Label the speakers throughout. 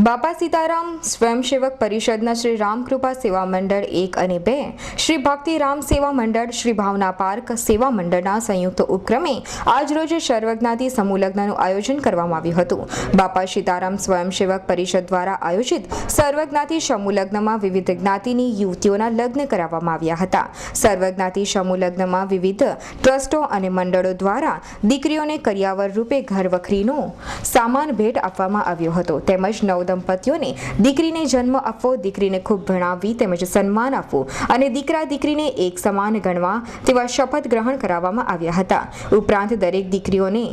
Speaker 1: બાપા સીતારામ સ્વયંસેવક પરિષદના શ્રી રામકૃપા સેવા મંડળ એક અને બે, શ્રી ભક્તિ રામ સેવા મંડળ, શ્રી ભાવના પાર્ક સેવા મંડળના સંયુક્ત ઉપક્રમે આજરોજ સર્વજ્ઞાતિ સમૂહલગ્નનું આયોજન કરવામાં આવ્યું હતું. બાપા સીતારામ સ્વયંસેવક પરિષદ દ્વારા આયોજિત સર્વજ્ઞાતિ સમૂહલગ્નમાં વિવિધ જ્ઞાતિની યુવતીઓના લગ્ન કરાવવામાં આવ્યા હતા. સર્વજ્ઞાતિ સમૂહલગ્નમાં વિવિધ ટ્રસ્ટો અને મંડળો દ્વારા દીકરીઓને કરિયાવર રૂપે ઘર વખરીનો સામાન ભેટ આપવામાં આવ્યો હતો. તેમજ નવ દંપતીઓને દીકરીને જન્મ આપવો, દીકરીને ખૂબ ભણાવવી તેમજ સન્માન આપવું અને દીકરા દીકરીને એક સમાન ગણવા તેવા શપથ ગ્રહણ કરાવવામાં આવ્યા હતા. ઉપરાંત દરેક દીકરીઓને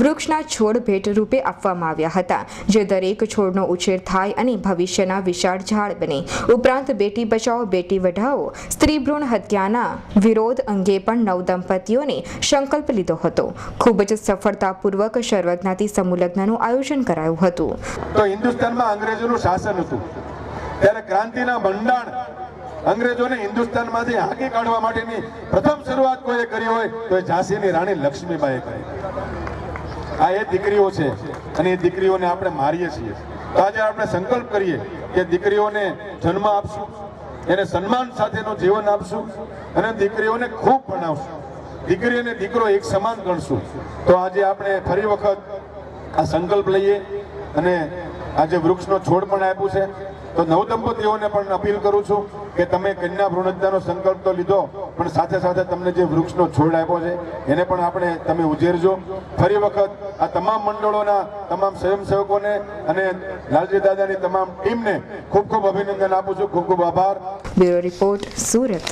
Speaker 1: વૃક્ષના છોડ ભેટ રૂપે આપવામાં આવ્યા હતા, જે દરેક છોડનો ઉછેર થાય અને ભવિષ્યના વિશાળ ઝાડ બને. ઉપરાંત બેટી બચાવો, બેટી વઢાઓ, સ્ત્રી ભ્રૂણ હત્યાના વિરોધ અંગે પણ નવ દંપતીઓને સંકલ્પ લીધો હતો. ખૂબ જ સફળતાપૂર્વક સર્વજ્ઞાતિ સમૂહલગ્નનું આયોજન કરાયું હતું.
Speaker 2: તો હિન્દુસ્તાનમાં અંગ્રેજોનું શાસન હતું. ત્યારે ક્રાંતિના ભંડાણ અંગ્રેજોને હિન્દુસ્તાનમાંથી હાંકી કાઢવા માટેની પ્રથમ શરૂઆત કોઈએ કરી હોય, તો એ ઝાંસીની રાણી લક્ષ્મીબાઈએ કરી. આ એ દીકરીઓ છે અને એ દીકરીઓને આપણે મારીએ છીએ. તો આજે આપણે સંકલ્પ કરીએ કે દીકરીઓને જન્મ આપશું, એને સન્માન સાથેનું જીવન આપશું અને દીકરીઓને ખૂબ ભણાવશું. દીકરી અને દીકરો એક સમાન ગણશું. તો આજે આપણે ફરી વખત આ સંકલ્પ લઈએ અને આજે વૃક્ષનો છોડ પણ આપ્યું છે. તો નવદંપતીઓને પણ અપીલ કરું છું કે તમે કન્યા ભ્રૂણહત્યાનો સંકલ્પ તો લીધો, પણ સાથે સાથે તમને જે વૃક્ષનો છોડ આપ્યો છે, એને પણ આપણે તમે ઉજેરજો. ફરી વખત આ તમામ મંડળોના તમામ સ્વયંસેવકોને અને લાલજી દાદાની તમામ ટીમને ખૂબ ખૂબ અભિનંદન આપું છું. ખૂબ ખૂબ આભાર.
Speaker 1: Bureau report, Surat.